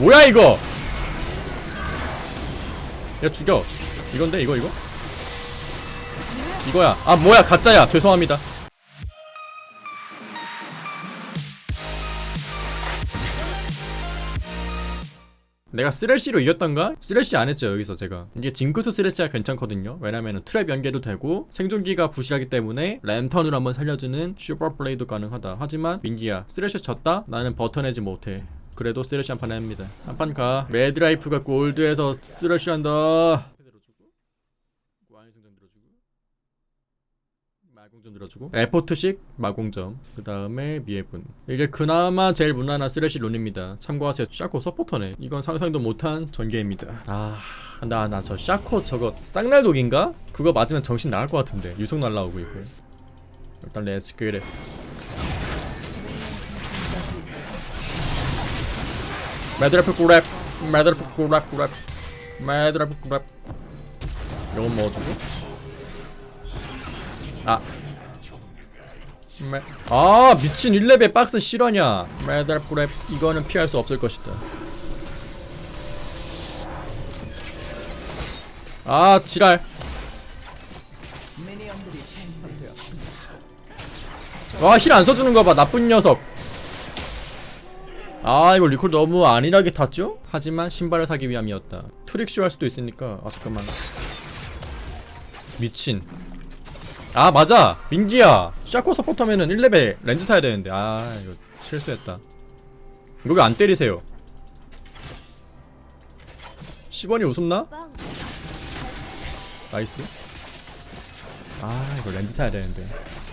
뭐야 이거? 야 죽여. 이건데 이거 이거? 이거야. 아 뭐야 가짜야. 죄송합니다. 내가 쓰레쉬로 이겼던가? 쓰레쉬 안 했죠 여기서 제가. 이게 징크스 쓰레쉬가 괜찮거든요. 왜냐면은 트랩 연계도 되고 생존기가 부실하기 때문에 랜턴으로 한번 살려주는 슈퍼 플레이도 가능하다. 하지만 민기야 쓰레쉬 졌다? 나는 버텨내지 못해 그래도 쓰레쉬 한 판 합니다. 한 판 가. 매드라이프가 골드에서 쓰레쉬 한다. 마공점 들어주고. 에포트식 마공점. 그 다음에 미해분. 이게 그나마 제일 무난한 쓰레쉬 론입니다. 참고하세요. 샤코 서포터네. 이건 상상도 못한 전개입니다. 아 나 나 저 샤코 저거 쌍날독인가? 그거 맞으면 정신 나갈 것 같은데. 유속 날라오고 있고 일단 렛츠 기릿 매드래프 꾸랩 매드래프 꾸랩 꾸랩 매드래프 꾸랩 이건 먹어주고 아. 매... 아 미친 1레벨 박스 실화냐. 매달 프랩 이거는 피할 수 없을 것이다. 아 지랄. 와힐 안 써주는 거봐. 나쁜 녀석 아 이거 리콜 너무 안일하게 탔죠? 하지만 신발을 사기 위함이었다. 트릭쇼 할 수도 있으니까. 아 잠깐만. 미친. 아 맞아! 민기야! 샤코 서포터면은 1레벨 렌즈 사야 되는데. 아 이거 실수했다. 이거 왜 안 때리세요. 10원이 웃음나? 나이스. 아 이거 렌즈 사야 되는데.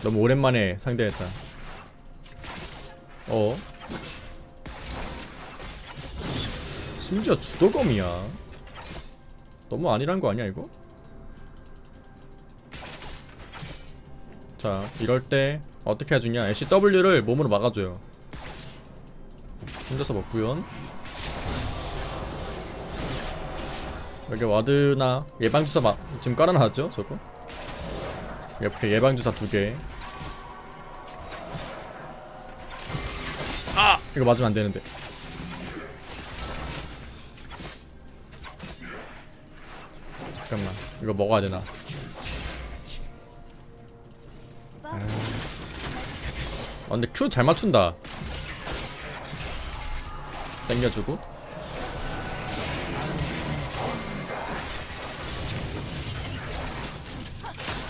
너무 오랜만에 상대했다. 어 심지어 주도검이야. 너무 안일한 거 아니야 이거? 자 이럴 때 어떻게 해주냐? LCW를 몸으로 막아줘요. 혼자서 먹구요. 여기 와드나 예방주사 막 지금 깔아놨죠 저거? 옆에 예방주사 두개. 아! 이거 맞으면 안되는데 이거 먹어야 되나 아 근데 큐 잘 맞춘다 땡겨주고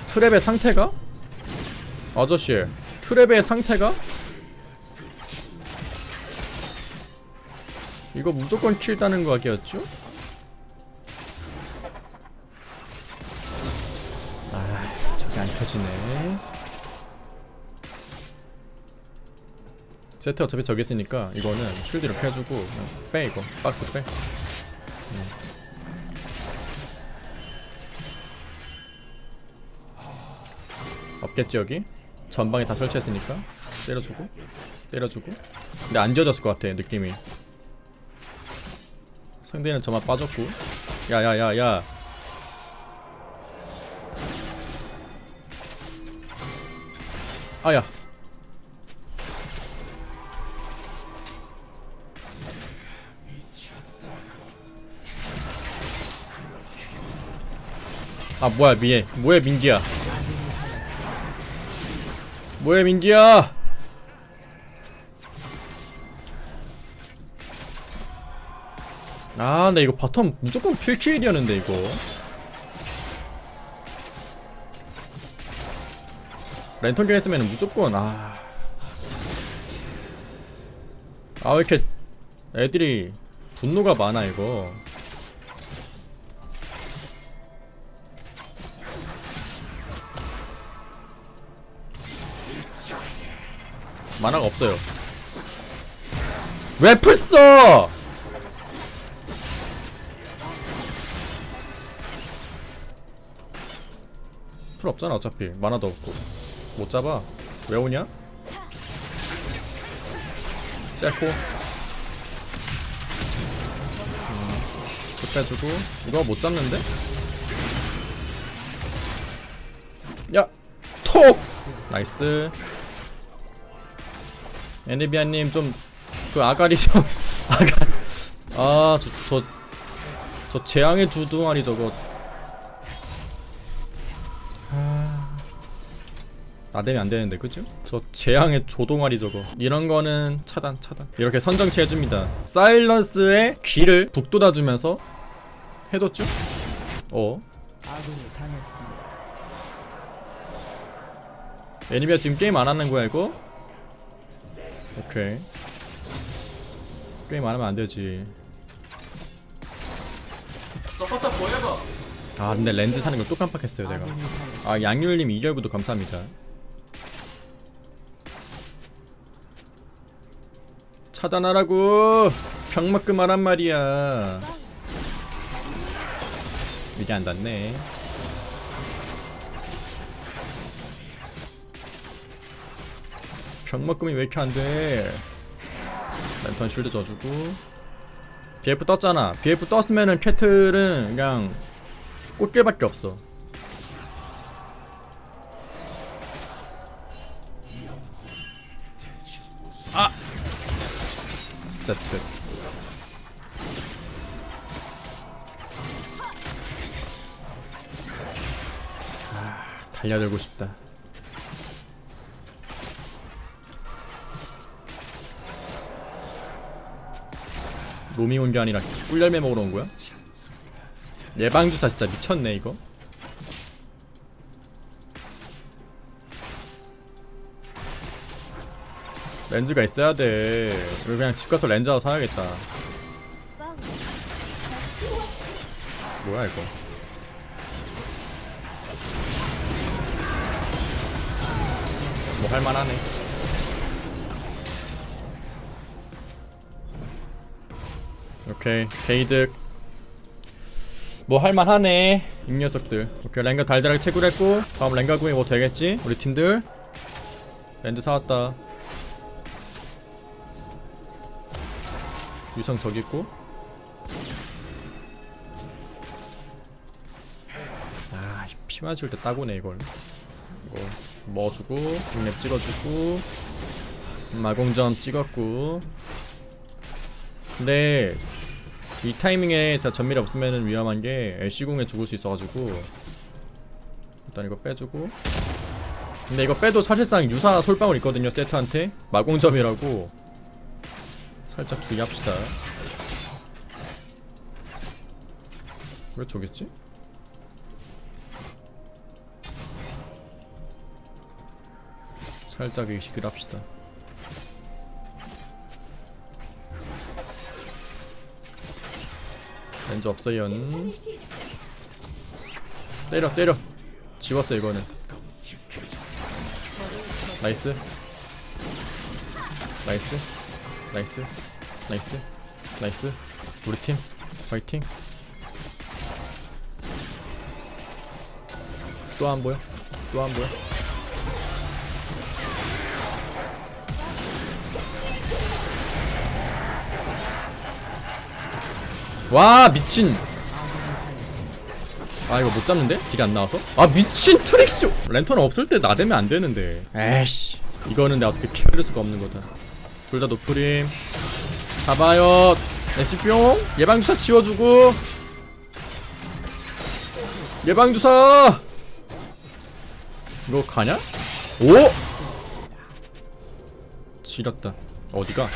트랩의 상태가? 아저씨 트랩의 상태가? 이거 무조건 킬 따는 거 같겠죠? 아 저게 안 켜지네. 세트 어차피 저기 있으니까 이거는 쉴드 이렇게 해주고 그냥 빼 이거. 박스 빼. 음. 없겠지 여기? 전방에 다 설치했으니까 때려주고 때려주고. 근데 안 지워졌을 것 같아 느낌이. 상대는 저만 빠졌고. 야야야야 아야. 아 뭐야 미에 뭐야 민기야? 뭐야 민기야? 아 근데 이거 바텀 무조건 필킬이었는데 이거 랜턴 경 했으면 무조건 아 아, 왜 이렇게 애들이 분노가 많아, 이거. 만화가 없어요. 왜 풀 써? 풀 없잖아 어차피 만화도 없고 못 잡아 왜 오냐? 셀코 음, 그 이거 못 잡는데? 야! 톡! 나이스 애니비아님 좀 그 아가리 좀 아가 아, 저, 저, 저 재앙의 두 동아리 저거. 나대면 안 되는데, 그죠? 저 재앙의 조동아리 저거. 이런 거는 차단, 차단. 이렇게 선정치 해줍니다. 사일런스의 귀를 북돋아주면서 해뒀죠? 어. 아군이 당했습니다. 애니비아 지금 게임 안 하는 거야, 이거? 오케이. 게임 안 하면 안 되지. 아 근데 렌즈 사는 걸 또 깜빡했어요 내가. 아 양률님 2개월구도 감사합니다 차단하라고. 병맛금 하란 말이야. 이게 안 닿네. 병맛금이 왜 이렇게 안돼? 랜턴 쉴드 져주고. BF 떴잖아. BF 떴으면은 캐틀은 그냥 꽃게밖에 없어 치 아, 달려들고 싶다. 놈이 온게 아니라 꿀열매 먹으러 온 거야? 예방주사 진짜 미쳤네 이거 렌즈가 있어야 돼. 이거 그냥 집 가서 렌즈 하나 사야겠다. 뭐야 이거? 뭐 할만하네. 오케이 게이득. 뭐 할만하네 이 녀석들. 오케이 랭가 달달하게 채굴 했고 다음 랭가 구이 뭐 되겠지? 우리 팀들? 렌즈 사왔다 유성 저기 있고. 아 피 맞을 때 따고네 이걸. 이거 먹어주고 중랩 찍어주고 마공점 찍었고. 근데 이 타이밍에 제가 전밀이 없으면 위험한 게 애쉬궁에 죽을 수 있어가지고 일단 이거 빼주고. 근데 이거 빼도 사실상 유사 솔방울 있거든요 세트한테. 마공점이라고 살짝 주의합시다. 왜 저겠지? 살짝 의식을 합시다. 렌즈 없어요. 때려 때려. 지웠어 이거는. 나이스. 나이스 나이스. 나이스. 나이스. 우리 팀. 파이팅. 또 안 보여? 또 안 보여? 와 미친. 아 이거 못 잡는데? 딜이 안 나와서? 아 미친 트릭쇼! 랜턴 없을 때 나대면 안 되는데. 에이씨. 이거는 내가 어떻게 캐럴 수가 없는 거다 둘 다 노프림. 잡아요. 에스뿅 예방주사 지워주고. 예방주사! 이거 가냐? 오! 지렸다. 어디가?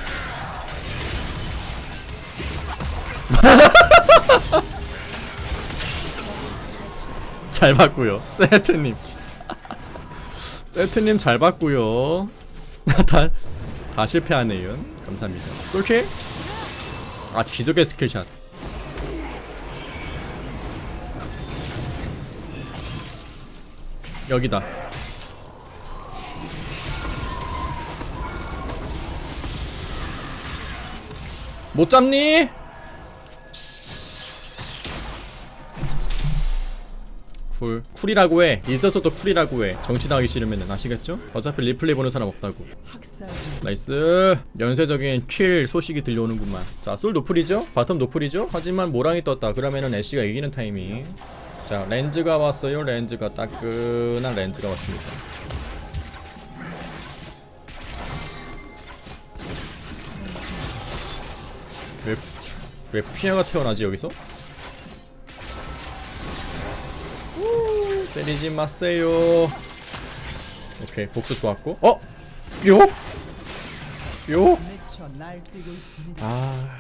잘 봤고요. 세트님. 세트님 잘 봤고요. 다, 다 실패하네요 감사합니다. 솔킬? 아 기적의 스킬샷. 여기다. 못 잡니? 쿨 쿨이라고 해. 있어서도 쿨이라고 해. 정치당하기 싫으면 아시겠죠? 어차피 리플레이 보는 사람 없다고. 나이스. 연쇄적인 킬 소식이 들려오는구만. 자솔 노플이죠? 바텀 노플이죠? 하지만 모랑이 떴다. 그러면은 애쉬가 이기는 타이밍. 자 렌즈가 왔어요. 렌즈가 따끈한 렌즈가 왔습니다. 왜 왜 피아가 태어나지 여기서? 때리지 마세요. 오케이 복수 좋았고 어? 요? 요? 아...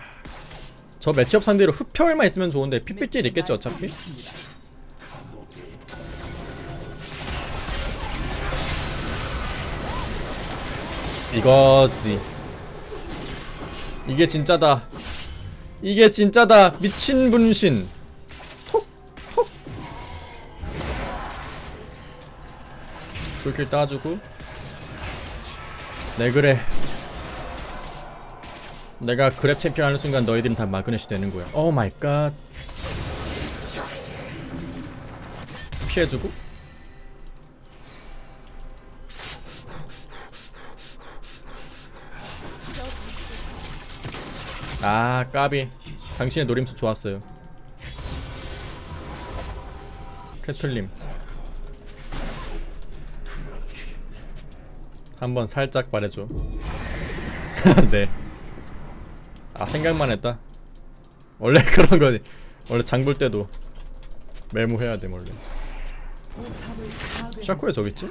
저 매치업 상대로 흡혈만 있으면 좋은데 PPT 있겠죠 어차피? 이거지 이게 진짜다 이게 진짜다 미친 분신 솔킬 따주고. 네 그래. 내가 그랩 챔피언 하는 순간 너희들은 다 마그넷이 되는 거야. 오 마이 갓. 피해주고. 아 까비. 당신의 노림수 좋았어요. 캐틀님 한번 살짝 말해줘. 네아 생각만 했다? 원래 그런 거니 원래 장 볼 때도 메모해야 돼 원래. 샤코에 저기 있지?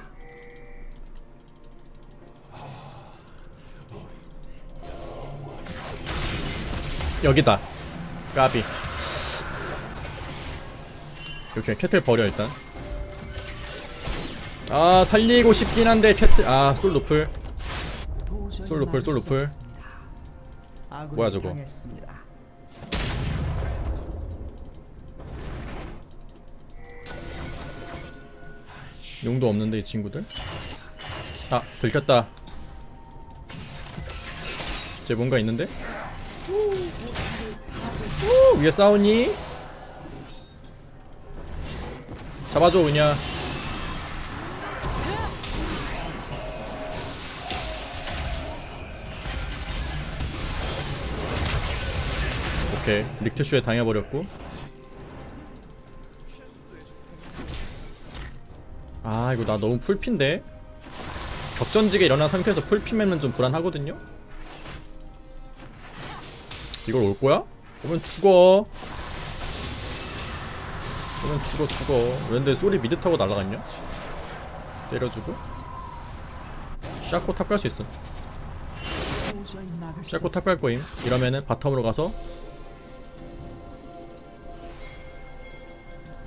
여기다. 까비. 오케이 캐틀 버려 일단 아 살리고 싶긴 한데 캐틀 아솔 노플 도저히 솔 노플, 막을 솔수 노플. 없습니다. 아군이 뭐야, 저거? 용도 없는데 이 친구들 아 들켰다 쟤 뭔가 있는데? 오, 위에 싸우니? 잡아줘 그냥 오케이 릭트쇼에 당해버렸고. 아 이거 나 너무 풀핀데? 격전지게 일어난 상태에서 풀피면 좀 불안하거든요? 이걸 올 거야? 오면 죽어. 오면 죽어 죽어. 왠데 소리 미드 타고 날아갔냐? 때려주고. 샤코 탑 갈 수 있어 샤코 탑 갈 거임. 이러면은 바텀으로 가서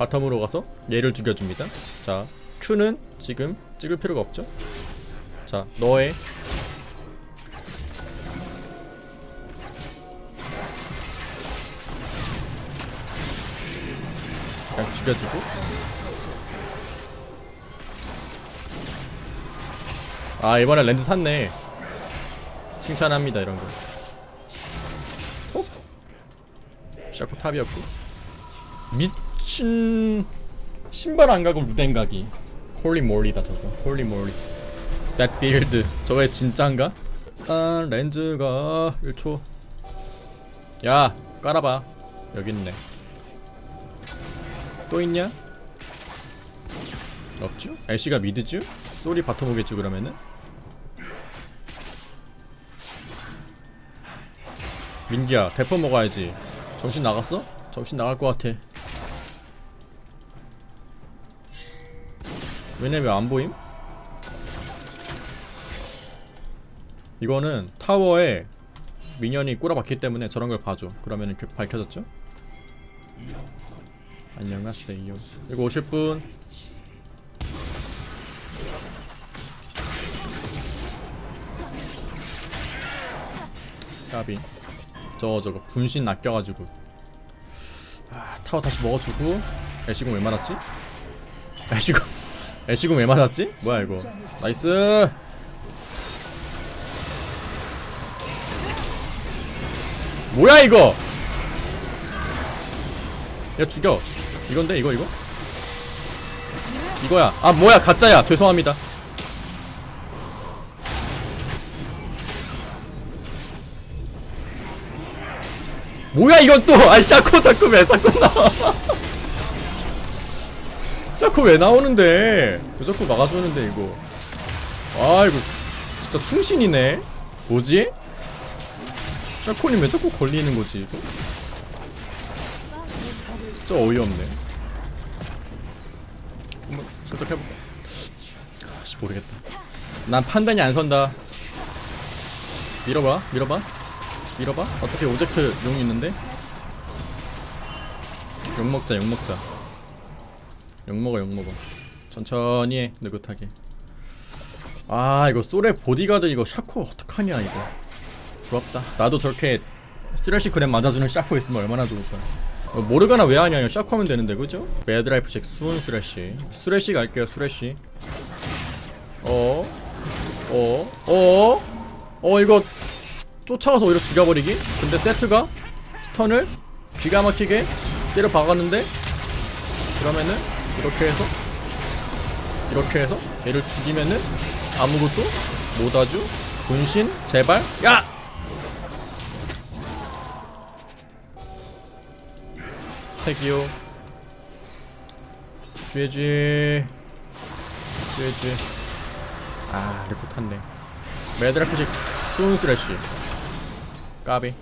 바텀으로 가서 얘를 죽여줍니다. 자 Q는 지금 찍을 필요가 없죠? 자 너의 그냥 죽여주고. 아 이번에 렌즈 샀네. 칭찬합니다 이런 거. 어? 샤코 탑이었고. 미 친 신발 안 가고 루덴 가기 홀리 몰리다 저거 홀리 몰리 that beard 저게 진짠가? 아 렌즈가 1초 야 깔아봐 여기 있네 또 있냐? 없죠? 애쉬가 미드죠? 쏘리 바텀 오겠죠 그러면은? 민기야 대포 먹어야지 정신 나갔어? 정신 나갈 것 같아 왜냐 왜안 보임? 이거는 타워에 미니언이 꼬라박기 때문에 저런 걸 봐줘. 그러면 은 밝혀졌죠? 안녕하세요. 이거 오실 분? 까비. 저거 저거 분신 낚여가지고. 아, 타워 다시 먹어주고. 애쉬궁 왜 맞았지? 애쉬궁 애쉬궁 왜 맞았지? 뭐야 이거? 나이스! 뭐야 이거? 야 죽여. 이건데 이거 이거? 이거야. 아 뭐야 가짜야. 죄송합니다. 뭐야 이건 또! 아이 자꾸 자꾸 왜 자꾸 나와 자꾸 왜 나오는데? 왜 자꾸 막아주는데 이거? 아 이거 진짜 충신이네. 뭐지? 샤코님 왜 자꾸 걸리는 거지 이거? 진짜 어이없네. 한번 살짝 해볼까? 아씨 모르겠다. 난 판단이 안 선다. 밀어봐 밀어봐. 밀어봐. 어차피 오젝트 용 있는데. 욕 먹자 욕 먹자 욕 먹어 욕 먹어 천천히 해 느긋하게 아 이거 솔의 보디가드 이거 샤코 어떡하냐 이거 부럽다 나도 저렇게 스트레시 그램 맞아주는 샤코 있으면 얼마나 좋을까 어, 모르가나 왜 하냐 샤코 하면 되는데 그죠? 매드라이프 잭 수은 스레시 스레시 갈게요 스레시 어? 어? 어? 어 이거 쫓아와서 오히려 죽여버리기? 근데 세트가 스턴을 기가 막히게 때려 박았는데 그러면은 이렇게 해서? 이렇게 해서? 얘를 죽이면은 아무것도 못하죠 분신? 제발? 야! 스택이요. 쥐지. 쥐지. 아 매드라프식 수은 스래시 까비.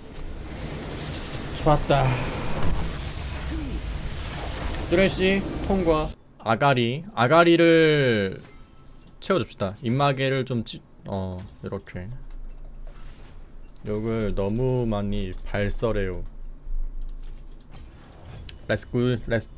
좋았다 스래시 통과. 아가리. 아가리를 채워줍시다. 입마개를 좀 찌.. 어 이렇게. 욕을 너무 많이 발설해요. Let's go, let's